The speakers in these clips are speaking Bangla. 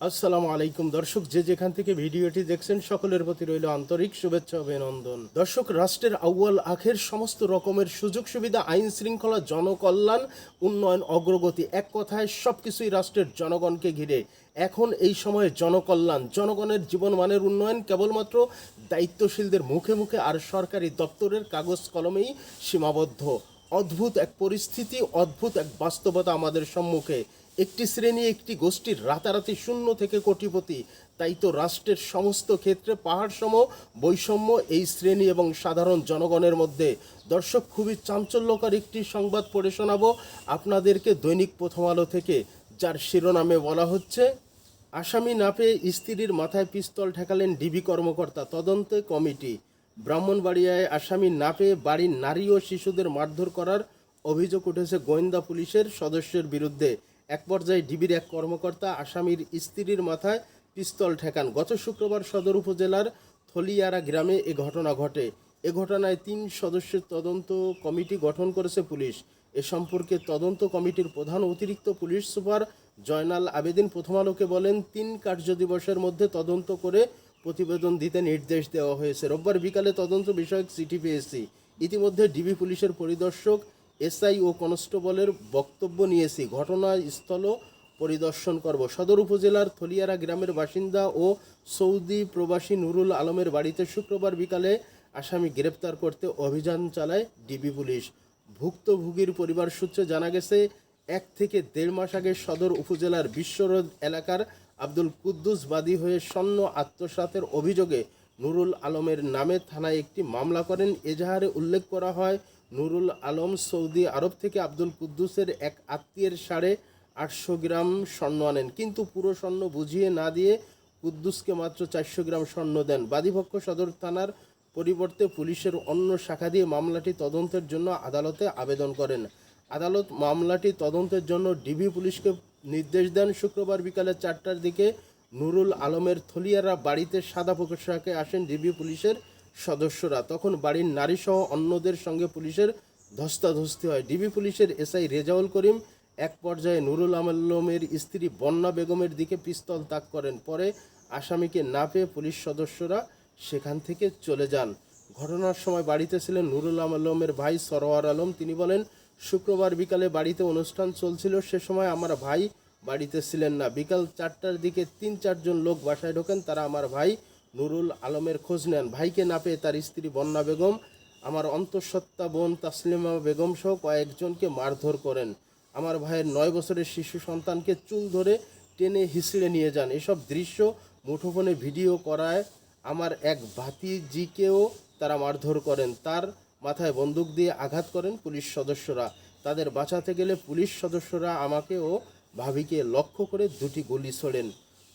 আসসালামু আলাইকুম। দর্শক, যে যেখান থেকে ভিডিওটি দেখছেন, সকলের প্রতি রইল আন্তরিক শুভেচ্ছা, অভিনন্দন। দর্শক, রাষ্ট্রের আউয়াল, আখের সমস্ত রকমের সুযোগ সুবিধা, আইন শৃঙ্খলা, জনকল্যাণ, উন্নয়ন, অগ্রগতি, এক কথায় সবকিছুই রাষ্ট্রের জনগণকে ঘিরে। এখন এই সময়ে জনকল্যাণ, জনগণের জীবনমানের উন্নয়ন কেবলমাত্র দায়িত্বশীলদের মুখে মুখে আর সরকারি দপ্তরের কাগজ কলমেই সীমাবদ্ধ। অদ্ভুত এক পরিস্থিতি, অদ্ভুত এক বাস্তবতা আমাদের সম্মুখে। একটি শ্রেণি, একটি গোষ্ঠীর রাতারাতি শূন্য থেকে কোটিপতি। তাই তো রাষ্ট্রের সমস্ত ক্ষেত্রে পাহাড়সম বৈষম্য এই শ্রেণি এবং সাধারণ জনগণের মধ্যে। দর্শক, খুবই চাঞ্চল্যকর একটি সংবাদ পড়ে শোনাবো আপনাদেরকে দৈনিক প্রথম আলো থেকে, যার শিরোনামে বলা হচ্ছে, আসামি না পেয়ে স্ত্রীর মাথায় পিস্তল ঠেকালেন ডিবি কর্মকর্তা তদন্তে কমিটি। ব্রাহ্মণবাড়িয়ায় আসামি না পেয়ে বাড়ির নারী ও শিশুদের মারধর করার অভিযোগ উঠেছে গোয়েন্দা পুলিশের সদস্যের বিরুদ্ধে। এক পর্যায়ে ডিবির এক কর্মকর্তা আসামির স্ত্রীর মাথায় পিস্তল ঠেকান। গত শুক্রবার সদর উপজেলার থলিয়ারা গ্রামে এ ঘটনা ঘটে। এ ঘটনায় তিন সদস্যের তদন্ত কমিটি গঠন করেছে পুলিশ। এ সম্পর্কে তদন্ত কমিটির প্রধান অতিরিক্ত পুলিশ সুপার জয়নাল আবেদিন প্রথম আলোকে বলেন, তিন কার্যদিবসের মধ্যে তদন্ত করে প্রতিবেদন দিতে নির্দেশ দেওয়া হয়েছে। রোববার বিকালে তদন্ত বিষয়ক চিঠি পেয়েছি। ইতিমধ্যে ডিবি পুলিশের পরিদর্শক এসআই ও কনস্টেবলের বক্তব্য নিয়েছি। ঘটনাস্থলও পরিদর্শন করব। সদর উপজেলার থলিয়ারা গ্রামের বাসিন্দা ও সৌদি প্রবাসী নুরুল আলমের বাড়িতে শুক্রবার বিকালে আসামি গ্রেপ্তার করতে অভিযান চালায় ডিবি পুলিশ। ভুক্তভোগীর পরিবার সূত্রে জানা গেছে, এক থেকে দেড় মাস আগে সদর উপজেলার বিশ্বরোড এলাকার আব্দুল কুদ্দুস বাদী হয়ে স্বর্ণ আত্মসাতের অভিযোগে নুরুল আলমের নামে থানায় একটি মামলা করেন। এজাহারে উল্লেখ করা হয় নুরুল আলম সৌদি আরব থেকে আব্দুল কুদ্দুসের এক আত্মীয়ের সাড়ে আটশো গ্রাম স্বর্ণ আনেন। কিন্তু পুরো স্বর্ণ বুঝিয়ে না দিয়ে কুদ্দুসকে মাত্র চারশো গ্রাম স্বর্ণ দেন। বাদীপক্ষ সদর থানার পরিবর্তে পুলিশের অন্য শাখা দিয়ে মামলাটি তদন্তের জন্য আদালতে আবেদন করেন। আদালত মামলাটি তদন্তের জন্য ডিবি পুলিশকে নির্দেশ দেন শুক্রবার বিকালে চারটার দিকে নুরুল আলমের থলিয়ারা বাড়িতে সাদা পোশাকে আসেন ডিবি পুলিশের সদস্যরা। তখন বাড়ির নারীসহ অন্যদের সঙ্গে পুলিশের ধস্তাধস্তি হয়। ডিবি পুলিশের এসআই রেজাউল করিম এক পর্যায়ে নুরুল আলমের স্ত্রী বন্যা বেগমের দিকে পিস্তল তাক করেন। পরে আসামিকে না পেয়ে পুলিশ সদস্যরা সেখান থেকে চলে যান। ঘটনার সময় বাড়িতে ছিলেন নুরুল আলমের ভাই সরোয়ার আলম। তিনি বলেন, শুক্রবার বিকালে বাড়িতে অনুষ্ঠান চলছিল। সে সময় আমার ভাই বাড়িতে ছিলেন না। বিকাল চারটার দিকে তিন চারজন লোক বাসায় ঢোকেন। তারা আমার ভাই নুরুল আলমের খোঁজ নেন। ভাইকে না পেয়ে তার স্ত্রী বন্যা বেগম, আমার অন্তঃসত্ত্বা বোন তাসলিমা বেগম সহ কয়েকজনকে মারধর করেন। আমার ভাইয়ের নয় বছরের শিশু সন্তানকে চুল ধরে টেনে হিসড়ে নিয়ে যান। এসব দৃশ্য মুঠোফোনে ভিডিও করায় আমার এক ভাতিজিকেও তারা মারধর করেন। তার মাথায় বন্দুক দিয়ে আঘাত করেন পুলিশ সদস্যরা। তাদের বাঁচাতে গেলে পুলিশ সদস্যরা আমাকে ও ভাবিকে লক্ষ্য করে দুটি গুলি ছোড়েন।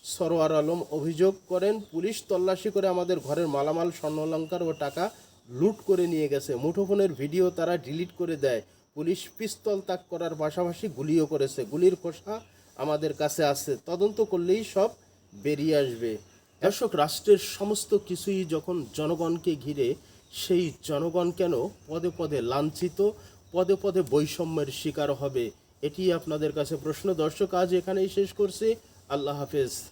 সরোয়ার আলম অভিযোগ করেন, পুলিশ তল্লাশি করে আমাদের ঘরের মালামাল স্বর্ণালঙ্কার ও টাকা লুট করে নিয়ে গেছে। মুঠোফোনের ভিডিও তারা ডিলিট করে দেয়। পুলিশ পিস্তল তাক করার পাশাপাশি গুলিও করেছে। গুলির খোসা আমাদের কাছে আছে। তদন্ত করলেই সব বেরিয়ে আসবে। দর্শক, রাষ্ট্রের সমস্ত কিছুই যখন জনগণকে ঘিরে, সেই জনগণ কেন পদে পদে লাঞ্ছিত, পদে পদে বৈষম্যের শিকার হবে? এটি আপনাদের কাছে প্রশ্ন। দর্শক, আজ এখানেই শেষ করছি। আল্লাহ হাফেজ।